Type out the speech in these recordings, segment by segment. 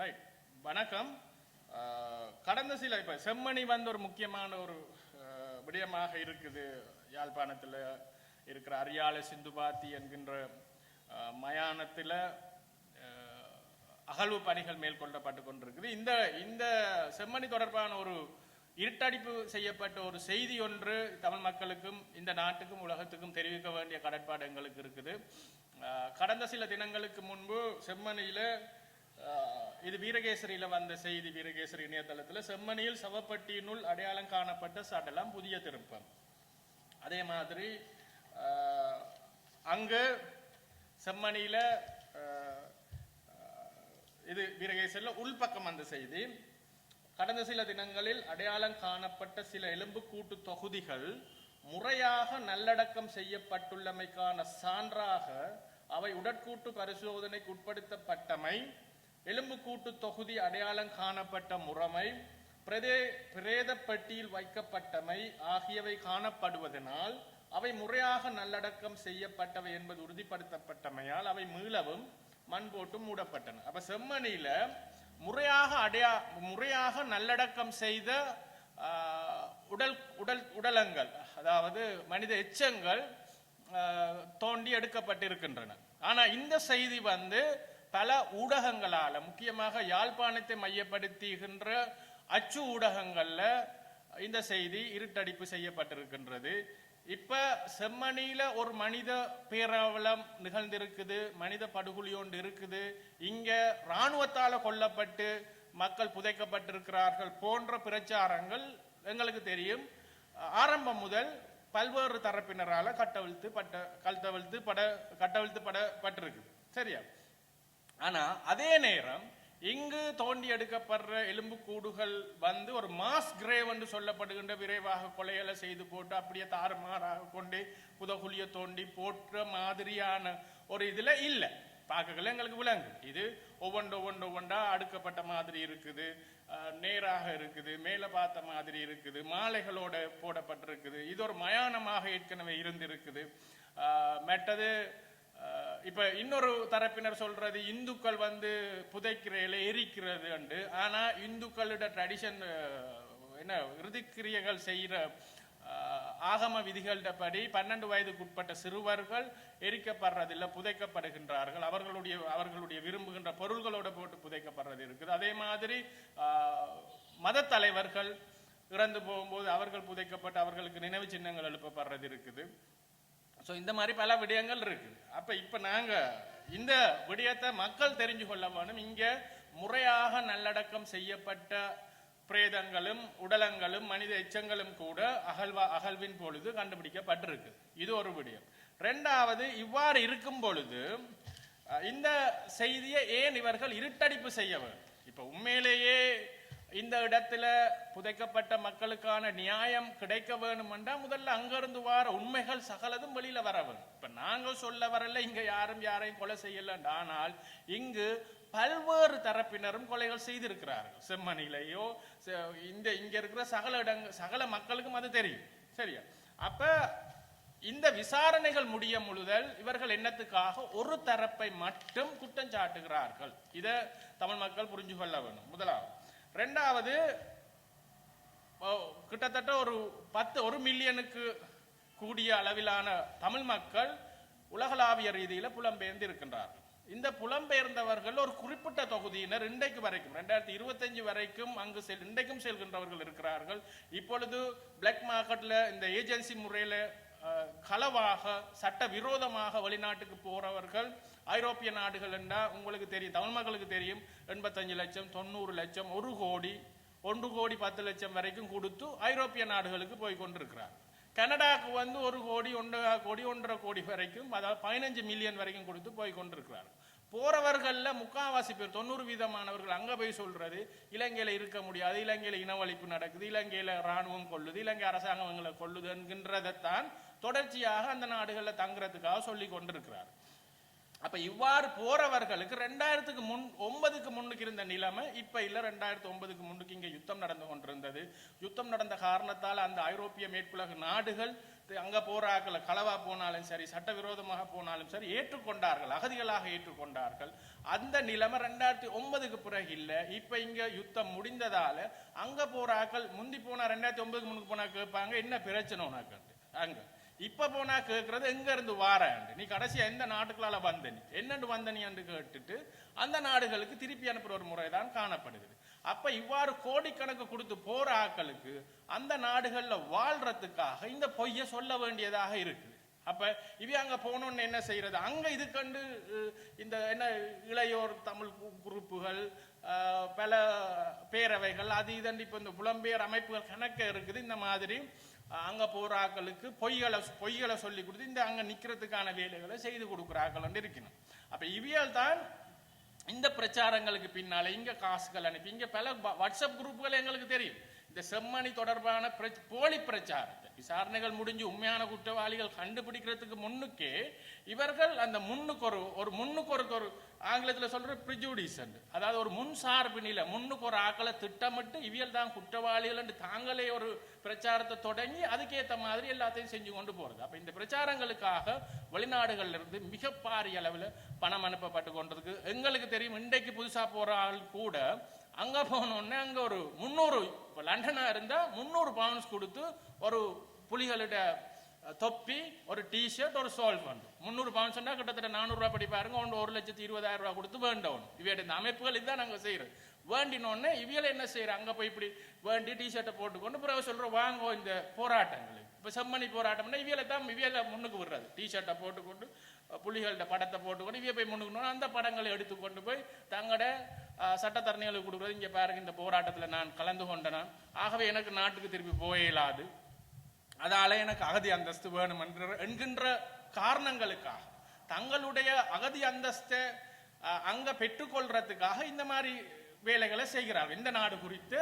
Right வணக்கம். கடந்த சில இப்போ செம்மணி வந்து ஒரு முக்கியமான ஒரு விடயமாக இருக்குது. யாழ்ப்பாணத்தில் இருக்கிற அரியாலை சிந்துபாத்தி என்கின்ற மயானத்தில் அகழ்வு பணிகள் மேற்கொள்ளப்பட்டு கொண்டிருக்குது. இந்த இந்த செம்மணி தொடர்பான ஒரு இருட்டடிப்பு செய்யப்பட்ட ஒரு செய்தி ஒன்று தமிழ் மக்களுக்கும் இந்த நாட்டுக்கும் உலகத்துக்கும் தெரிவிக்க வேண்டிய கடற்பாடு எங்களுக்கு இருக்குது. கடந்த சில தினங்களுக்கு முன்பு செம்மணியில இது வீரகேசரியில வந்த செய்தி வீரகேசரி இணையதளத்துல செம்மணியில் சவப்பட்டியினுள் அடையாளம் காணப்பட்ட சடலம் புதிய திருப்பம். அதே மாதிரி அங்கு செம்மணியில இது வீரகேசரியில் உள்பக்கம் வந்த செய்தி. கடந்த சில தினங்களில் அடையாளம் காணப்பட்ட சில எலும்புக்கூட்டு தொகுதிகள் முறையாக நல்லடக்கம் செய்யப்பட்டுள்ளமைக்கான சான்றாக அவை உடற்கூட்டு பரிசோதனைக்கு உட்படுத்தப்பட்டமை எலும்புக்கூட்டு தொகுதி அடையாளம் காணப்பட்ட முறைமை பிரதே பிரேதப்பட்டியில் வைக்கப்பட்டமை ஆகியவை காணப்படுவதனால் அவை முறையாக நல்லடக்கம் செய்யப்பட்டவை என்பது உறுதிப்படுத்தப்பட்டமையால் அவை மீளவும் மண் போட்டு மூடப்பட்டன. அப்ப செம்மணியில முறையாக அடையா முறையாக நல்லடக்கம் செய்த உடல் உடல் உடலங்கள் அதாவது மனித எச்சங்கள் தோண்டி எடுக்கப்பட்டிருக்கின்றன. ஆனா இந்த செய்தி வந்து பல ஊடகங்களால் முக்கியமாக யாழ்ப்பாணத்தை மையப்படுத்துகின்ற அச்சு ஊடகங்களில் இந்த செய்தி இருட்டடிப்பு செய்யப்பட்டிருக்கின்றது. இப்போ செம்மணியில் ஒரு மனித பேரவலம் நிகழ்ந்திருக்குது மனித படுகொலி ஒன்று இருக்குது. இங்கே இராணுவத்தால் கொல்லப்பட்டு மக்கள் புதைக்கப்பட்டிருக்கிறார்கள் போன்ற பிரச்சாரங்கள் எங்களுக்கு தெரியும். ஆரம்பம் முதல் பல்வேறு தரப்பினரால் கட்டவிழ்த்து பட்ட கட்டவிழ்த்து பட கட்டவிழ்த்து படப்பட்டிருக்குது சரியா? ஆனா அதே நேரம் இங்கு தோண்டி எடுக்கப்படுற எலும்புக்கூடுகள் வந்து ஒரு மாஸ் கிரேவ் என்று சொல்லப்படுகின்ற விரைவாக கொலைகளை செய்து போட்டு அப்படியே தாறுமாறாக கொண்டு புதகுழிய தோண்டி போட்ட மாதிரியான ஒரு இதுல இல்ல. பார்க்கல எங்களுக்கு விளங்கு. இது ஒவ்வொன்று ஒவ்வொன்று ஒவ்வொன்றா அடுக்கப்பட்ட மாதிரி இருக்குது நேராக இருக்குது மேலே பார்த்த மாதிரி இருக்குது மாலைகளோட போடப்பட்டிருக்குது. இது ஒரு மயானமாக ஏற்கனவே இருந்திருக்குது. மற்றது இப்ப இன்னொரு தரப்பினர் சொல்றது இந்துக்கள் வந்து புதைக்கிறையில எரிக்கிறது உண்டு ஆனா இந்துக்களோட ட்ரெடிஷன் என்ன இறுதிக்கிரியைகள் செய்யற ஆகம விதிகளிட படி பன்னெண்டு வயதுக்குட்பட்ட சிறுவர்கள் எரிக்கப்படுறதில்ல புதைக்கப்படுகின்றார்கள். அவர்களுடைய அவர்களுடைய விரும்புகின்ற பொருள்களோட போட்டு புதைக்கப்படுறது இருக்குது. அதே மாதிரி மத தலைவர்கள் இறந்து போகும்போது அவர்கள் புதைக்கப்பட்டு அவர்களுக்கு நினைவு சின்னங்கள் எழுப்பப்படுறது இருக்குது. ஸோ இந்த மாதிரி பல விடயங்கள் இருக்குது அப்போ இப்போ நாங்கள் இந்த விடயத்தை மக்கள் தெரிஞ்சு கொள்ள வேணும். இங்கே முறையாக நல்லடக்கம் செய்யப்பட்ட பிரேதங்களும் உடலங்களும் மனித எச்சங்களும் கூட அகழ்வா அகழ்வின் பொழுது கண்டுபிடிக்கப்பட்டிருக்கு. இது ஒரு விடயம். ரெண்டாவது இவ்வாறு இருக்கும் பொழுது இந்த செய்தியை ஏன் இவர்கள் இருட்டடிப்பு செய்ய வேண்டும் இப்போ உண்மையிலேயே இந்த இடத்துல புதைக்கப்பட்ட மக்களுக்கான நியாயம் கிடைக்க வேணுமென்றா முதல்ல அங்கிருந்து வார உண்மைகள் சகலதும் வெளியில வர வேணும். இப்ப நாங்க சொல்ல வரல இங்க யாரும் யாரையும் கொலை செய்யல ஆனால் இங்கு பல்வேறு தரப்பினரும் கொலைகள் செய்திருக்கிறார்கள். செம்மணிலையோ செ- இந்த இங்க இருக்கிற சகல இடங்க சகல மக்களுக்கும் அது தெரியும். சரியா? அப்ப இந்த விசாரணைகள் முடிய முழுதல் இவர்கள் என்னத்துக்காக ஒரு தரப்பை மட்டும் குற்றம் சாட்டுகிறார்கள். இதை தமிழ் மக்கள் புரிஞ்சு கொள்ள வேணும். முதலாவது. ரெண்டாவது கிட்டத்தட்ட ஒரு பத்து ஒரு மில்லியனுக்கு கூடிய அளவிலான தமிழ் மக்கள் உலகளாவிய ரீதியில் புலம்பெயர்ந்து இருக்கின்றார்கள். இந்த புலம்பெயர்ந்தவர்கள் ஒரு குறிப்பிட்ட தொகுதியினர் இன்றைக்கு வரைக்கும் ரெண்டாயிரத்தி இருபத்தஞ்சு வரைக்கும் அங்கு செல் இன்றைக்கும் செல்கின்றவர்கள் இருக்கிறார்கள். இப்பொழுது பிளாக் மார்க்கெட்டில் இந்த ஏஜென்சி முறையில் களவாக சட்ட விரோதமாக வெளிநாட்டுக்கு போறவர்கள் ஐரோப்பிய நாடுகள் என்றால் உங்களுக்கு தெரியும். தமிழ் மக்களுக்கு தெரியும். எண்பத்தஞ்சு லட்சம் தொண்ணூறு லட்சம் ஒரு கோடி ஒன்று கோடி பத்து லட்சம் வரைக்கும் கொடுத்து ஐரோப்பிய நாடுகளுக்கு போய் கொண்டிருக்கிறார். கனடாவுக்கு வந்து ஒரு கோடி ஒன்றரை கோடி ஒன்றரை கோடி வரைக்கும் அதாவது பதினஞ்சு மில்லியன் வரைக்கும் கொடுத்து போய் கொண்டிருக்கிறார். போறவர்கள்ல முக்காவாசி பேர் தொண்ணூறு வீதமானவர்கள் அங்கே போய் சொல்றது இலங்கையில் இருக்க முடியாது இலங்கையில் இனவழிப்பு நடக்குது இலங்கையில் ராணுவம் கொள்ளுது இலங்கை அரசாங்கம் எங்களை கொள்ளுது என்கின்றதைத்தான் தொடர்ச்சியாக அந்த நாடுகளில் தங்குறதுக்காக சொல்லி கொண்டிருக்கிறார். அப்ப இவ்வாறு போறவர்களுக்கு ரெண்டாயிரத்துக்கு முன் ஒன்பதுக்கு முன்னுக்கு இருந்த நிலைமை இப்ப இல்ல ரெண்டாயிரத்து ஒன்பதுக்கு முன்னுக்கு இங்க யுத்தம் நடந்து கொண்டிருந்தது. யுத்தம் நடந்த காரணத்தால் அந்த ஐரோப்பிய மேற்குலக நாடுகள் அங்க போறாக்கள் களவா போனாலும் சரி சட்டவிரோதமாக போனாலும் சரி ஏற்றுக்கொண்டார்கள் அகதிகளாக ஏற்றுக்கொண்டார்கள். அந்த நிலைமை ரெண்டாயிரத்தி ஒன்பதுக்கு பிறகு இல்ல இப்ப இங்க யுத்தம் முடிந்ததால அங்க போராக்கள் முந்தி போனா ரெண்டாயிரத்தி ஒன்பதுக்கு முன்னுக்கு போனா கேட்பாங்க என்ன பிரச்சனை உனக்கு? அங்க. இப்ப போனா கேட்கறது எங்க இருந்து வாரேன் நீ கடைசியா எந்த நாட்டுக்குள்ளால வந்த நீ என்னண்டு வந்த நீ என்று கேட்டுட்டு அந்த நாடுகளுக்கு திருப்பி அனுப்புற ஒரு முறைதான் காணப்படுகிறது. அப்ப இவ்வாறு கோடிக்கணக்கு கொடுத்து போற ஆக்களுக்கு அந்த நாடுகள்ல வாழ்றதுக்காக இந்த பொய்யை சொல்ல வேண்டியதாக இருக்குது. அப்ப இவ அங்க போனோன்னு என்ன செய்யறது? அங்க இது கண்டு இந்த என்ன இளையோர் தமிழ் கு- குரூப்புகள் பல பேரவைகள் அது இதண்டு இப்ப இந்த புலம்பெயர் அமைப்புகள் கணக்க இருக்குது. இந்த மாதிரி அங்கே போகிற ஆக்களுக்கு பொய்களை பொய்களை சொல்லி கொடுத்து இந்த அங்கே நிற்கிறதுக்கான வேலைகளை செய்து கொடுக்குற ஆட்கள் இருக்கணும். அப்போ இவியல் தான் இந்த பிரச்சாரங்களுக்கு பின்னால் இங்கே காசுகள் அனுப்பி இங்கே பல வாட்ஸ்அப் குரூப்புகள் எங்களுக்கு தெரியும். இந்த செம்மணி தொடர்பான போலி பிரச்சாரத்தை விசாரணைகள் முடிஞ்சு உண்மையான குற்றவாளிகள் கண்டுபிடிக்கிறதுக்கு முன்னுக்கே இவர்கள் அந்த முன்னுக்கு ஒரு ஒரு முன்னுக்கு ஒரு ஒரு ஆங்கிலத்தில் சொல்ற ப்ரிஜூடிசன் அதாவது ஒரு முன் சார்பு நிலை முன்னுக்கு ஒரு ஆக்களை திட்டமிட்டு இவியல் தான் குற்றவாளிகள் என்று தாங்களே ஒரு பிரச்சாரத்தை தொடங்கி அதுக்கேற்ற மாதிரி எல்லாத்தையும் செஞ்சு கொண்டு போறது. அப்ப இந்த பிரச்சாரங்களுக்காக வெளிநாடுகள்ல இருந்து மிக பாரிய அளவில் பணம் அனுப்பப்பட்டு கொண்டிருக்கு. எங்களுக்கு தெரியும் இன்றைக்கு புதுசா போற ஆள் கூட அங்க போனோடனே அங்க ஒரு முந்நூறு இப்போ லண்டனா இருந்தா முந்நூறு பவுன்ஸ் கொடுத்து ஒரு புலிகளிட தொப்பி ஒரு டிஷர்ட் ஒரு சோல் ஃபண்ட் முந்நூறு சொன்னால் கிட்டத்தட்ட நானூறுரூவா படி பாருங்க ஒன்று ஒரு லட்சத்தி இருபதாயிரம் ரூபா கொடுத்து வேண்டவன் இவையோட இந்த அமைப்புகள் இதுதான் நாங்கள் செய்யறோம் வேண்டினோடனே இவியல என்ன செய்யறோம் அங்க போய் இப்படி வேண்டி டிஷர்ட்டை போட்டுக்கொண்டு பிறகு சொல்றோம் வாங்கோ இந்த போராட்டங்களுக்கு இப்போ செம்மணி போராட்டம்னா இவியலை தான் இவியலை முன்னுக்கு விடுறது. டிஷர்ட்டை போட்டுக்கொண்டு புலிகள்கிட்ட படத்தை போட்டுக்கொண்டு இவைய போய் முன்னுக்கணும் அந்த படங்களை எடுத்துக்கொண்டு போய் தங்களோட சட்டத்தரணிகளுக்கு கொடுக்குறது. இங்க பாருங்க இந்த போராட்டத்துல நான் கலந்து கொண்டனான் ஆகவே எனக்கு நாட்டுக்கு திருப்பி போயிடலாது அதால எனக்கு அகதி அந்தஸ்து வேணும் என்ற என்கின்ற காரணங்களுக்காக தங்களுடைய அகதி அந்தஸ்தை அங்க பெற்றுக்கொள்றதுக்காக இந்த மாதிரி வேலைகளை செய்கிறார்கள் இந்த நாடு குறித்து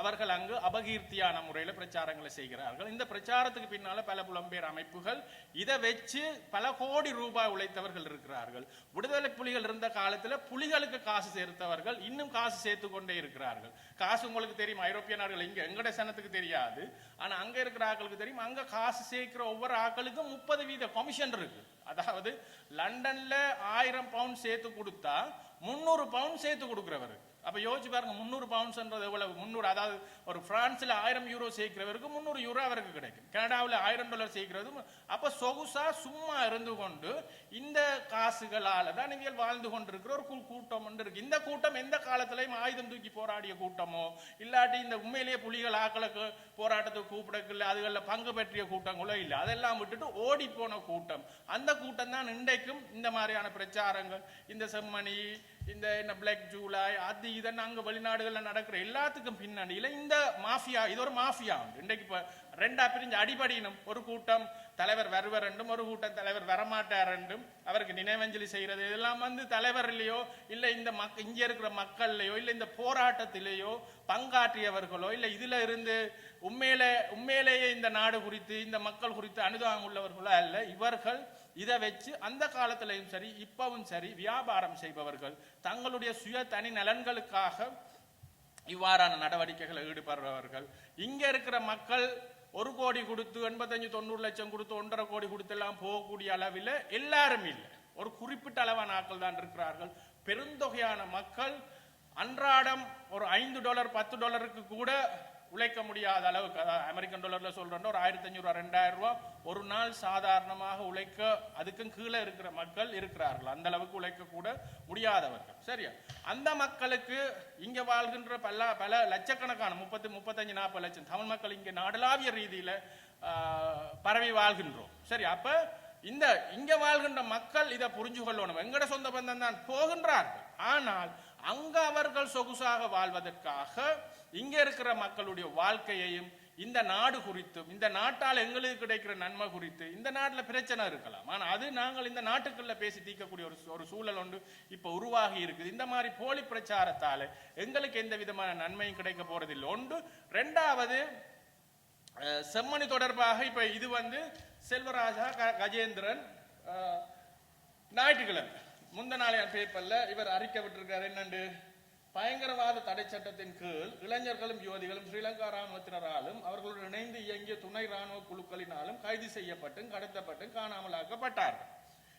அவர்கள் அங்கு அபகீர்த்தியான முறையில் பிரச்சாரங்களை செய்கிறார்கள். இந்த பிரச்சாரத்துக்கு பின்னால பல புலம்பெயர் அமைப்புகள் இதை வச்சு பல கோடி ரூபாய் உழைத்தவர்கள் இருக்கிறார்கள். விடுதலை புலிகள் இருந்த காலத்தில் புலிகளுக்கு காசு சேர்த்தவர்கள் இன்னும் காசு சேர்த்து கொண்டே இருக்கிறார்கள். காசு உங்களுக்கு தெரியும் ஐரோப்பிய நாடுகள் இங்கே எங்கட சனத்துக்கு தெரியாது. ஆனால் அங்கே இருக்கிற ஆட்களுக்கு தெரியும் அங்கே காசு சேர்க்கிற ஒவ்வொரு ஆட்களுக்கும் முப்பது வீத கமிஷன் இருக்கு. அதாவது லண்டன்ல ஆயிரம் பவுண்ட் சேர்த்து கொடுத்தா முந்நூறு பவுண்ட் சேர்த்து கொடுக்குறவருக்கு அப்போ யோசிச்சு பாருங்க முந்நூறு பவுண்ட்ஸ்ன்றது எவ்வளவு? முந்நூறு அதாவது ஒரு பிரான்ஸில் ஆயிரம் யூரோ சேர்க்கிறவருக்கு முந்நூறு யூரோ அவருக்கு கிடைக்கும். கனடாவில் ஆயிரம் டாலர் சேர்க்கிறது அப்போ சொகுசா சும்மா இருந்து கொண்டு இந்த காசுகளால் தான் நீங்கள் வாழ்ந்து கொண்டிருக்கிற ஒரு கூட்டம் ஒன்று இருக்கு. இந்த கூட்டம் எந்த காலத்திலையும் ஆயுதம் தூக்கி போராடிய கூட்டமோ இல்லாட்டி இந்த உண்மையிலேயே புலிகள் ஆக்களுக்கு போராட்டத்துக்கு இல்லை அதுகளில் பங்கு பெற்றிய கூட்டங்களோ இல்லை அதெல்லாம் விட்டுட்டு ஓடி போன கூட்டம். அந்த கூட்டம் தான் இன்றைக்கும் இந்த மாதிரியான பிரச்சாரங்கள். இந்த செம்மணி இந்த என்ன பிளாக் ஜூலை அது இதன் நாங்கள் வெளிநாடுகளில் நடக்கிற எல்லாத்துக்கும் பின்னணியில் இந்த மாஃபியா இது ஒரு மாஃபியா உண்டு. இன்றைக்கு இப்போ ரெண்டா பிரிஞ்சு அடிபடினும். ஒரு கூட்டம் தலைவர் வருவர் என்றும் ஒரு கூட்டம் தலைவர் வரமாட்டார் என்றும் அவருக்கு நினைவஞ்சலி செய்கிறது இதெல்லாம் வந்து தலைவர் இல்லையோ இந்த மக் இங்கே இருக்கிற மக்கள்லையோ இல்லை இந்த போராட்டத்திலேயோ பங்காற்றியவர்களோ இல்லை இதில் இருந்து உண்மையிலே உண்மையிலேயே இந்த நாடு குறித்து இந்த மக்கள் குறித்து அனுதாபம் உள்ளவர்களோ அல்ல. இவர்கள் இதை வச்சு அந்த காலத்திலையும் சரி இப்பவும் சரி வியாபாரம் செய்பவர்கள் தங்களுடைய சுய தனி நலன்களுக்காக இவ்வாறான நடவடிக்கைகளை ஈடுபடுறவர்கள். இங்கே இருக்கிற மக்கள் ஒரு கோடி கொடுத்து எண்பத்தஞ்சு தொண்ணூறு லட்சம் கொடுத்து ஒன்றரை கோடி கொடுத்து எல்லாம் போகக்கூடிய அளவில் எல்லாரும் இல்லை. ஒரு குறிப்பிட்ட அளவான ஆட்கள் தான் இருக்கிறார்கள். பெருந்தொகையான மக்கள் அன்றாடம் ஒரு ஐந்து டாலர் பத்து டாலருக்கு கூட உழைக்க முடியாத அளவுக்கு அதாவது அமெரிக்கன் டாலரில் சொல்கிறோம் ஒரு ஆயிரத்தி அஞ்சூறுவா ரெண்டாயிரம் ரூபாய் ஒரு நாள் சாதாரணமாக உழைக்க அதுக்கும் கீழே இருக்கிற மக்கள் இருக்கிறார்கள். அந்த அளவுக்கு உழைக்க கூட முடியாதவர்கள். சரியா? அந்த மக்களுக்கு இங்கே வாழ்கின்ற பல பல லட்சக்கணக்கான முப்பத்து முப்பத்தஞ்சு நாற்பது லட்சம் தமிழ் மக்கள் இங்கே நாடளாவிய ரீதியில் பரவி வாழ்கின்றோம். சரி அப்போ இந்த இங்கே வாழ்கின்ற மக்கள் இதை புரிஞ்சு கொள்ளணும். எங்கட சொந்த பந்தம் தான் போகின்றார்கள். ஆனால் அங்கு அவர்கள் சொகுசாக வாழ்வதற்காக இங்க இருக்கிற மக்களுடைய வாழ்க்கையையும் இந்த நாடு குறித்தும் இந்த நாட்டால் எங்களுக்கு கிடைக்கிற நன்மை குறித்து இந்த நாட்டுல பிரச்சனை இருக்கலாம். ஆனா அது நாங்கள் இந்த நாட்டுக்குள்ள பேசி தீர்க்கக்கூடிய ஒரு ஒரு சூழல் ஒன்று இப்ப உருவாகி இருக்குது. இந்த மாதிரி போலி பிரச்சாரத்தால எங்களுக்கு எந்த விதமான நன்மையும் கிடைக்க போறதில்லை. ஒன்று. ரெண்டாவது அஹ், செம்மணி தொடர்பாக இப்ப இது வந்து செல்வராஜா க- கஜேந்திரன் ஞாயிற்றுக்கிழமை. முந்த நாளைய பேப்பர்ல இவர் அறிக்கை விட்டிருக்காரு. என்னண்டு? பயங்கரவாத தடை சட்டத்தின் கீழ் இளைஞர்களும் யுவதிகளும் ஸ்ரீலங்கா இராணுவத்தினராலும் அவர்களுடன் இணைந்து இயங்கிய துணை இராணுவ குழுக்களினாலும் கைது செய்யப்பட்டும் கடத்தப்பட்டும் காணாமலாக்கப்பட்டார்கள்.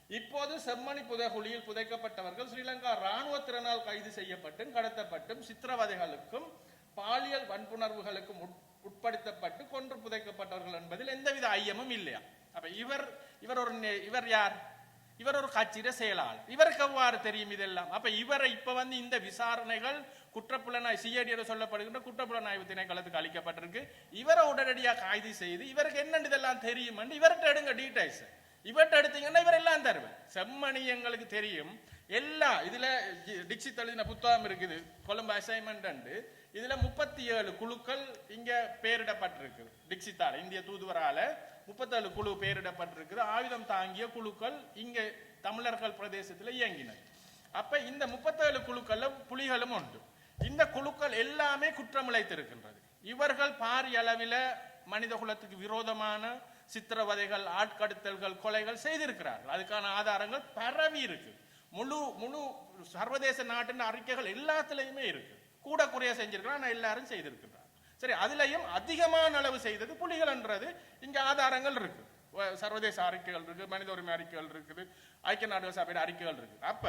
இப்போது செம்மணி புதைகுழியில் புதைக்கப்பட்டவர்கள் ஸ்ரீலங்கா ராணுவத்தினரால் கைது செய்யப்பட்டும் கடத்தப்பட்டும் சித்திரவதைகளுக்கும் பாலியல் வன்புணர்வுகளுக்கும் உட்- உட்படுத்தப்பட்டு கொன்று புதைக்கப்பட்டவர்கள் என்பதில் எந்தவித ஐயமும் இல்லையா? அப்ப இவர் இவர் ஒரு நே- இவர் யார்? இவர் ஒரு கட்சியிட செயலாளர். இவருக்கு எவ்வாறு தெரியும் இதெல்லாம்? அப்ப இவரை இப்ப வந்து இந்த விசாரணைகள் குற்றப்புலனாய் சிஐடியோட சொல்லப்படுகின்ற குற்றப்புலனாய்வு திணைக்களத்துக்கு அளிக்கப்பட்டிருக்கு. இவரை உடனடியாக கைது செய்து இவருக்கு என்னன்னு இதெல்லாம் தெரியும் இவர்கிட்ட எடுங்க டீடைல்ஸ் இவர்கிட்ட எடுத்தீங்கன்னா இவர் எல்லாம் தருவேன் செம்மணி எங்களுக்கு தெரியும். எல்லா இதுல டிக்சி எழுதின புத்தகம் இருக்குது கொழும்பு அசைன்மெண்ட் அண்டு இதுல முப்பத்தி ஏழு குழுக்கள் இங்க பெயரிடப்பட்டிருக்கு டிக்ஸித்தால இந்திய தூதுவரால. முப்பத்தேழு குழு பெயரிடப்பட்டிருக்குது. ஆயுதம் தாங்கிய குழுக்கள் இங்க தமிழர்கள் பிரதேசத்தில் இயங்கின அப்ப இந்த முப்பத்தேழு குழுக்கள்ல புலிகளும் உண்டு. இந்த குழுக்கள் எல்லாமே குற்றமிழைத்திருக்கின்றது இவர்கள் பாரிய அளவில் மனித குலத்துக்கு விரோதமான சித்திரவதைகள் ஆட்கடத்தல்கள் கொலைகள் செய்திருக்கிறார்கள். அதுக்கான ஆதாரங்கள் பரவி இருக்குது முழு முழு சர்வதேச நாட்டின் அறிக்கைகள் எல்லாத்துலேயுமே இருக்கு. கூட குறைய செஞ்சிருக்கிறான் ஆனா எல்லாரும் செய்திருக்கிறார் சரி அதுலயும் அதிகமான அளவு செய்தது புலிகள்ன்றது இங்க ஆதாரங்கள் இருக்கு. சர்வதேச அறிக்கைகள் இருக்கு மனித உரிமை அறிக்கைகள் இருக்குது ஐக்கிய நாடுகள் சபையின் அறிக்கைகள் இருக்கு. அப்ப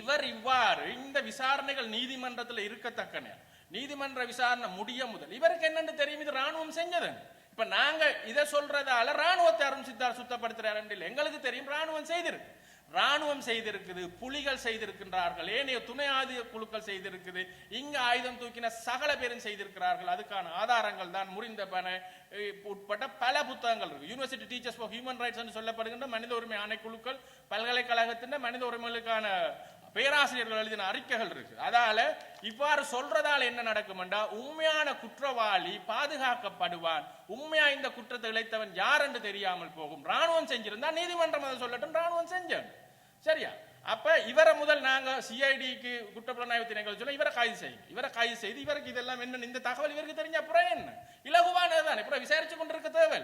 இவர் இவ்வாறு இந்த விசாரணைகள் நீதிமன்றத்தில் இருக்கத்தக்கன. நீதிமன்ற விசாரணை முடிய முதல். இவருக்கு என்னன்னு தெரியும்? இது ராணுவம் செஞ்சது. இப்ப நாங்க இதை சொல்றதால ராணுவத்தை அருண் சித்தார் சுத்தப்படுத்துறாரு எங்களுக்கு தெரியும் ராணுவம் செய்திருக்கு. ராணுவம் செய்திருக்குது புலிகள் செய்திருக்கின்றார்கள் ஏனைய துணை ஆதிய குழுக்கள் செய்திருக்குது இங்கு ஆயுதம் தூக்கின சகல பேரும் செய்திருக்கிறார்கள். அதுக்கான ஆதாரங்கள் தான் முறிந்த பண உட்பட்ட பல புத்தகங்கள் இருக்கு. University teachers for human rights என்று சொல்லப்படுகின்ற மனித உரிமை ஆணைக்குழுக்கள் பல்கலைக்கழகத்தின் மனித உரிமைகளுக்கான பேராசிரியர்கள் எழுதின அறிக்கைகள் இருக்கு. அதால இவ்வாறு சொல்றதால என்ன நடக்கும்டா உண்மையான குற்றவாளி பாதுகாக்கப்படுவான். உண்மையா இந்த குற்றத்தை இழைத்தவன் யார் என்று தெரியாமல் போகும். ராணுவம் செஞ்சிருந்தா நீதிமன்றம் அதை சொல்லட்டும் ராணுவம் செஞ்சேன் சரியா? அப்ப இவரை முதல் நாங்க சிஐடிக்கு குற்றப்புலனாய்வு திணைக்கள் சொல்ல இவரை கைது செய்யும் இவரை கைது செய்து இவருக்கு இதெல்லாம் என்ன இந்த தகவல் இவருக்கு தெரிஞ்ச அப்புறம் என்ன? இலகுவானது தானே அப்புறம் விசாரிச்சு கொண்டிருக்க தேவை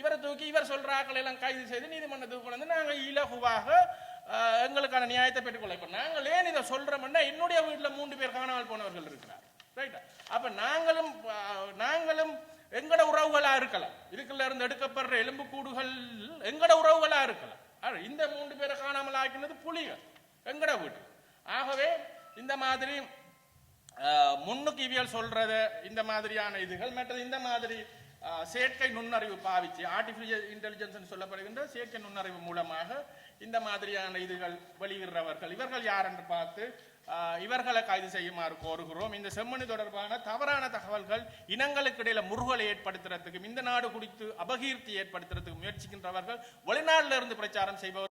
இவரை தூக்கி இவர் சொல்ற ஆக்களை எல்லாம் கைது செய்து நீதிமன்றத்துக்கு கொண்டு வந்து நாங்கள் இலகுவாக எங்களுக்கான நியாயத்தை பெற்றுக்கொள்ள இப்ப நாங்கள் ஏன் இதை சொல்றோம்னா என்னுடைய வீட்டில் மூன்று பேர் காணாமல் போனவர்கள் இருக்கிறார். ரைட்டா அப்ப நாங்களும் நாங்களும் எங்கட உறவுகளா இருக்கலாம். இதுக்குள்ள இருந்து எடுக்கப்படுற எலும்புக்கூடுகள் எங்கட உறவுகளா இருக்கலாம். இந்த மூன்று பேரை காணாமல் ஆக்கினது புலிகள். எங்கட வீட்டு ஆகவே இந்த மாதிரி முன்னுக்கு இவியல் சொல்றது இந்த மாதிரியான இதுகள் மற்றது இந்த மாதிரி செயற்கை நுண்ணறிவு பாவிச்சு ஆர்டிபிஷியல் இன்டெலிஜென்ஸ் சொல்லப்படுகின்ற செயற்கை நுண்ணறிவு மூலமாக இந்த மாதிரியான இதுகள் வெளியிடுறவர்கள் இவர்கள் யார் என்று பார்த்து இவர்களை கைது செய்யுமாறு கோருகிறோம். இந்த செம்மணி தொடர்பான தவறான தகவல்கள் இனங்களுக்கு இடையில முருகலை ஏற்படுத்துறதுக்கும் இந்த நாடு குறித்து அபகீர்த்தி ஏற்படுத்துறதுக்கு முயற்சிக்கின்றவர்கள் வெளிநாட்டிலிருந்து பிரச்சாரம் செய்பவர்